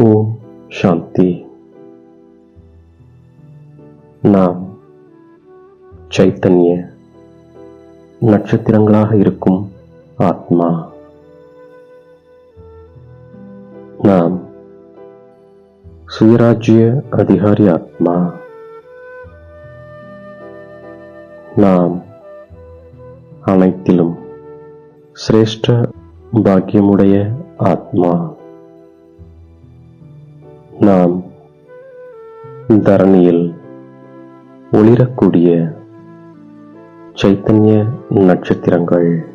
ஓம் சாந்தி நாம் சைத்தன்ய நட்சத்திரங்களாக இருக்கும் ஆத்மா நாம் சுயராஜ்ய அதிகாரி ஆத்மா நாம் அனைத்திலும் சிரேஷ்ட பாக்கியமுடைய ஆத்மா நாம் தரணியில் ஒளிரக்கூடிய சைத்தன்ய நட்சத்திரங்கள்.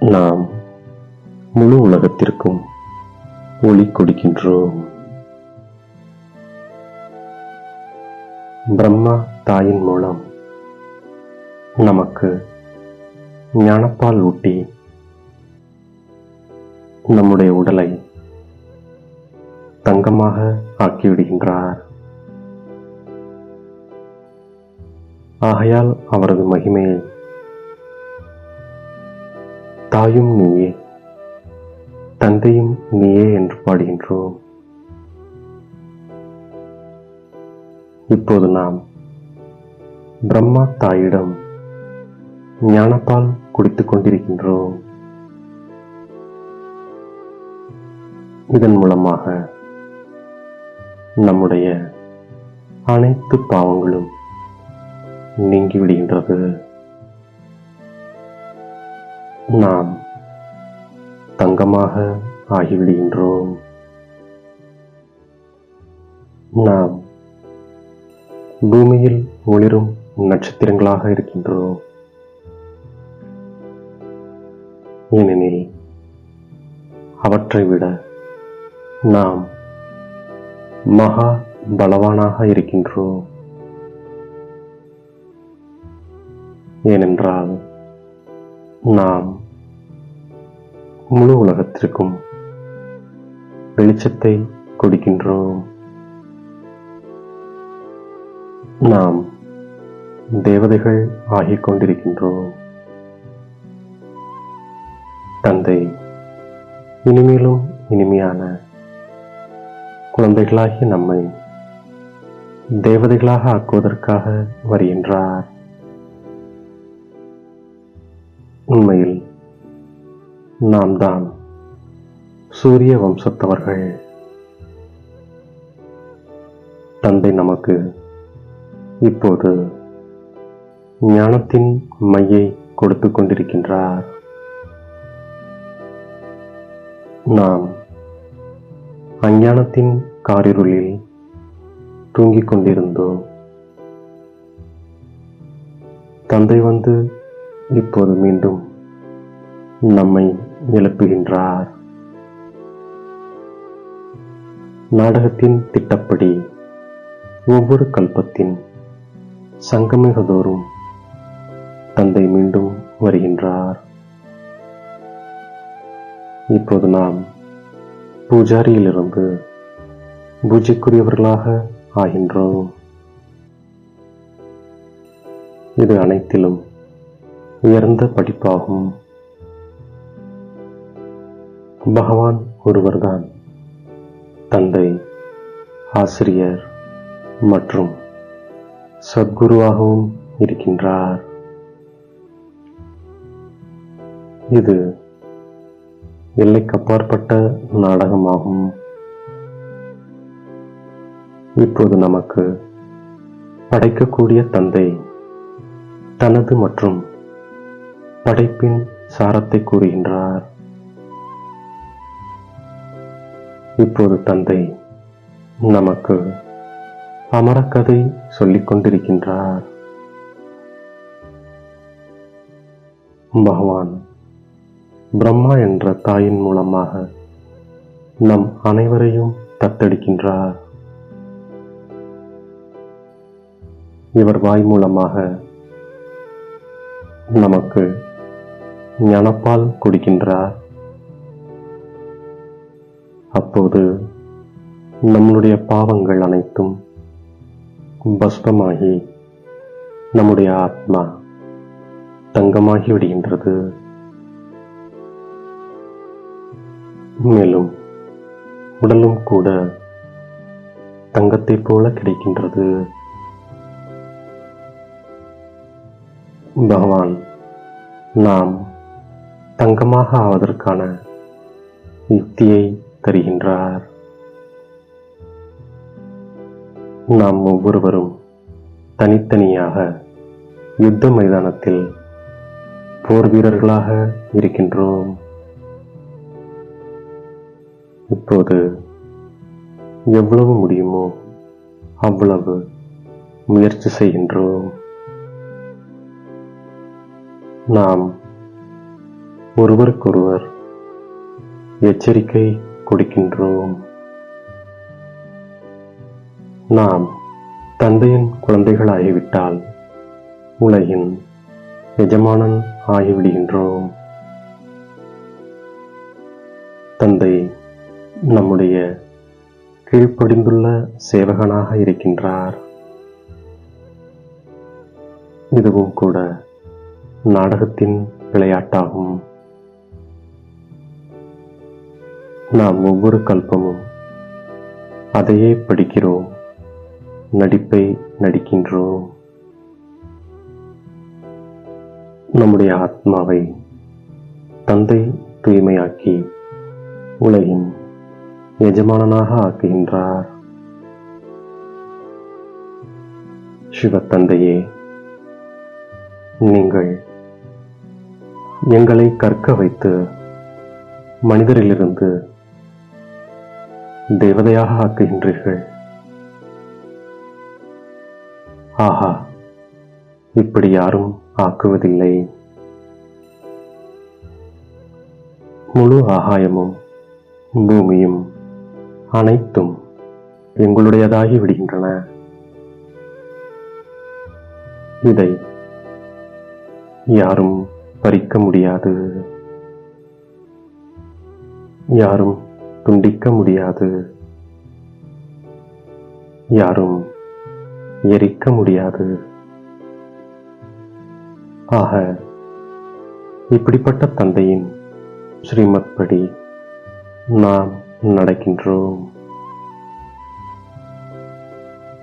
நாம் முழு உலகத்திற்கும் ஒளி கொடுக்கின்றோம். பிரம்மா தாயின் மூலம் நமக்கு ஞானப்பால் ஊட்டி நம்முடைய உடலை தங்கமாக ஆக்கிவிடுகின்றார். ஆகையால் அவரது மகிமையை தாயும் நீயே. தந்தையும் நீயே என்று பாடுகின்றோம். இப்போது நாம் பிரம்மா தாயிடம் ஞானப்பால் குடித்துக் கொண்டிருக்கின்றோம். இதன் மூலமாக நம்முடைய அனைத்து பாவங்களும் நீங்கிவிடுகின்றது. நாம் தங்கமாக ஆகிவிடுகின்றோம். நாம் பூமியில் ஒளிரும் நட்சத்திரங்களாக இருக்கின்றோம். ஏனெனில் அவற்றை விட நாம் மகா பலவானாக இருக்கின்றோம் ஏனென்றால் நாம் முழு உலகத்திற்கும் வெளிச்சத்தை கொடுக்கின்றோம். நாம் தேவதைகள் ஆகிக் கொண்டிருக்கின்றோம். தந்தை இனிமேலும் இனிமையான குழந்தைகளாகிய நம்மை தேவதைகளாக ஆக்குவதற்காக வருகின்றார். உண்மையில் நாம் தான் சூரிய வம்சத்தவர்கள். தந்தை நமக்கு இப்போது ஞானத்தின் மையை கொடுத்துக் கொண்டிருக்கின்றார். நாம் அஞ்ஞானத்தின் காரிருளில் தூங்கிக் கொண்டிருந்தோம் தந்தை வந்து இப்போது மீண்டும் நம்மை எழுப்புகின்றார். நாடகத்தின் திட்டப்படி ஒவ்வொரு கல்பத்தின் சங்கமிகதோறும் தந்தை மீண்டும் வருகின்றார். இப்போது நாம் பூஜாரியிலிருந்து பூஜைக்குரியவர்களாக ஆகின்றோம். இது அனைத்திலும் உயர்ந்த படிப்பாகும். பகவான் ஒருவர்தான். தந்தை ஆசிரியர் மற்றும் சத்குருவாகவும் இருக்கின்றார். இது எல்லைக்கு அப்பாற்பட்ட நாடகமாகும். இப்போது நமக்கு படைக்கக்கூடிய தந்தை தனது மற்றும் படைப்பின் சாரத்தை கூறுகின்றார். இப்போது தந்தை நமக்கு அமரக்கதை சொல்லிக் கொண்டிருக்கின்றார். பகவான் பிரம்மா என்ற தாயின் மூலமாக நம் அனைவரையும் தத்தெடுக்கின்றார். இவர் வாய் மூலமாக நமக்கு ஞானப்பால் கொடுக்கின்றார். அப்போது நம்முடைய பாவங்கள் அனைத்தும் பஸ்பமாகி நம்முடைய ஆத்மா தங்கமாகி விடுகின்றது மேலும் உடலும் கூட தங்கத்தைப் போல கிடைக்கின்றது. பகவான் நாம் தங்கமாக ஆவதற்கான யுக்தியை தருகின்றார். நாம் ஒவ்வொருவரும் தனித்தனியாக யுத்த மைதானத்தில் போர் வீரர்களாக இருக்கின்றோம். இப்போது எவ்வளவு முடியுமோ அவ்வளவு முயற்சி செய்கின்றோம். நாம் ஒருவருக்கொருவர் எச்சரிக்கை கொடுக்கின்றோம். நாம் தந்தையின் குழந்தைகளாகிவிட்டால் உலகின் எஜமானன் ஆகிவிடுகின்றோம். தந்தை நம்முடைய கீழ்ப்படிந்துள்ள சேவகனாக இருக்கின்றார். இதுவும் கூட நாடகத்தின் விளையாட்டாகும். நாம் ஒவ்வொரு கல்பமும் அதையே படிக்கிறோம் நடிப்பை நடிக்கின்றோம். நம்முடைய ஆத்மாவை தந்தை தூய்மையாக்கி உலகின் எஜமானனாக ஆக்குகின்றார். சிவத்தந்தையே நீங்கள் எங்களை கற்க வைத்து மனிதரிலிருந்து தேவதையாக ஆக்குகின்றீர்கள். ஆஹா இப்படி யாரும் ஆக்குவதில்லை. முழு ஆகாயமும் பூமியும் அனைத்தும் எங்களுடையதாகி விடுகின்றன. இதை யாரும் பறிக்க முடியாது. யாரும் துண்டிக்க முடியாது. யாரும் எரிக்க முடியாது. ஆக இப்படிப்பட்ட தந்தையின் ஸ்ரீமத் படி நாம் நடக்கின்றோம்.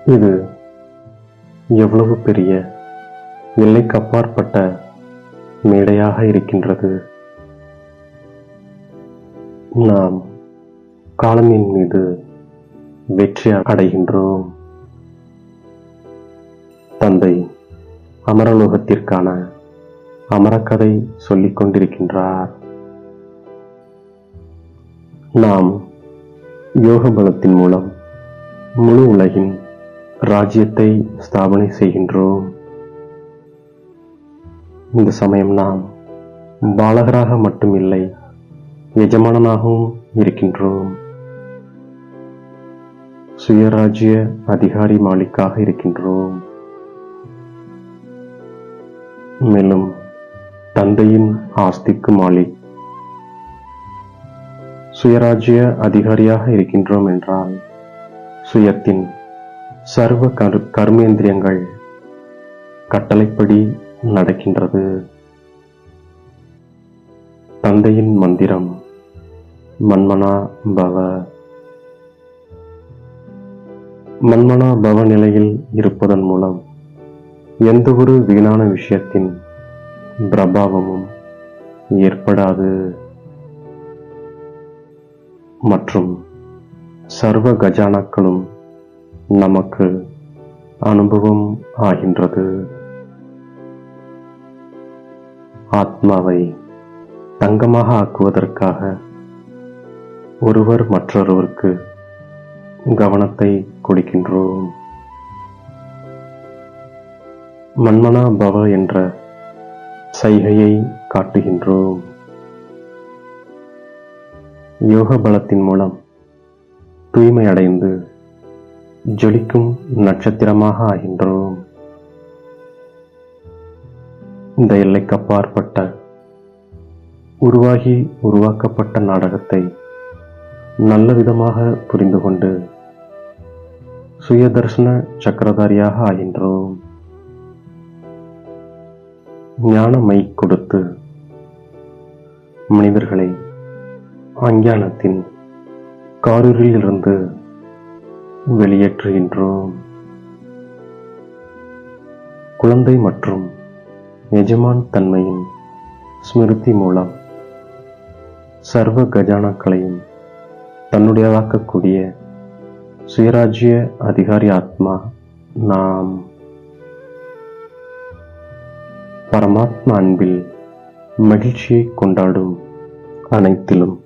இது எவ்வளவு பெரிய எல்லைக்கு அப்பாற்பட்ட மேடையாக இருக்கின்றது. நாம் காலமின் மீது வெற்றி அடைகின்றோம். தந்தை அமரலோகத்திற்கான அமரக்கதை சொல்லிக் கொண்டிருக்கின்றார் நாம் யோக பலத்தின் மூலம் முழு உலகின் ராஜ்யத்தை ஸ்தாபனை செய்கின்றோம். இந்த சமயம் நாம் பாலகராக மட்டுமில்லை எஜமானனாகவும் இருக்கின்றோம். சுயராஜ்ய அதிகாரி மாலிக்காக இருக்கின்றோம். மேலும் தந்தையின் ஆஸ்திக்கு மாலிக் சுயராஜ்ய அதிகாரியாக இருக்கின்றோம் என்றால் சுயத்தின் சர்வ கர் கர்மேந்திரியங்கள் கட்டளைப்படி நடக்கின்றது. தந்தையின் மந்திரம் மன்மனா பவ. மன்மனா பவ நிலையில் இருப்பதன் மூலம் எந்த ஒரு வீணான விஷயத்தின் பிரபாவமும் ஏற்படாது. மற்றும் சர்வ கஜானாக்களும் நமக்கு அனுபவம் ஆகின்றது. ஆத்மாவை தங்கமாக ஆக்குவதற்காக ஒருவர் மற்றொருவருக்கு கவனத்தை கொடுக்கின்றோம். மன்மனா பவ என்ற சைகையை காட்டுகின்றோம். யோக பலத்தின் மூலம் தூய்மை அடைந்து ஜொலிக்கும் நட்சத்திரமாக ஆகின்றோம். இந்த எல்லைக்கு அப்பாற்பட்ட உருவாகி உருவாக்கப்பட்ட நாடகத்தை நல்ல விதமாக புரிந்து கொண்டு சுயதர்சன சக்கரதாரியாக ஆகின்றோம். ஞான மை கொடுத்து மனிதர்களை அஞ்ஞானத்தின் இருந்து வெளியேற்றுகின்றோம். குழந்தை மற்றும் எஜமான் தன்மையின் ஸ்மிருதி மூலம் சர்வ கஜானாக்களையும் தன்னுடையதாக்கக்கூடிய சுயராஜ்ய அதிகாரி ஆத்மா நாம். பரமாத்மா அன்பில் மகிழ்ச்சியை கொண்டாடும் அனைத்திலும்